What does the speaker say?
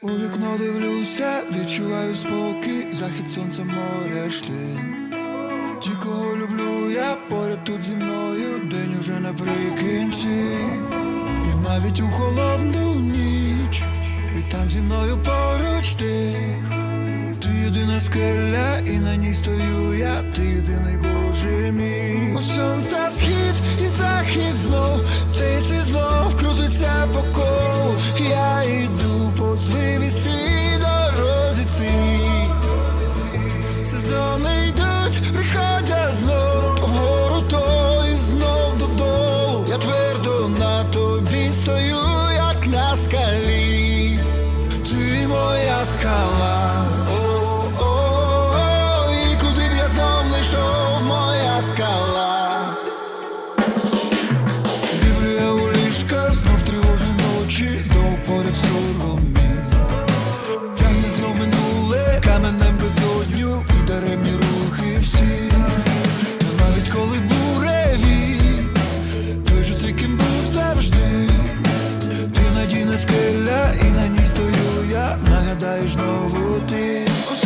У вікно дивлюся, відчуваю спокій, захід сонця море штиль. Ті, кого люблю, я поряд тут зі мною, день уже наприкінці. І навіть у холодну ніч, і там зі мною поруч ти. Ти єдина скеля, і на ній стою я, ти єдиний Боже мій. Моя. О-о-о, і куди б я знов не йшов, моя скала. Біблю я у ліжка, знов тривожні ночі, довго поряд соломі. Тягне знов минуле, каменем безодню das novo tempo.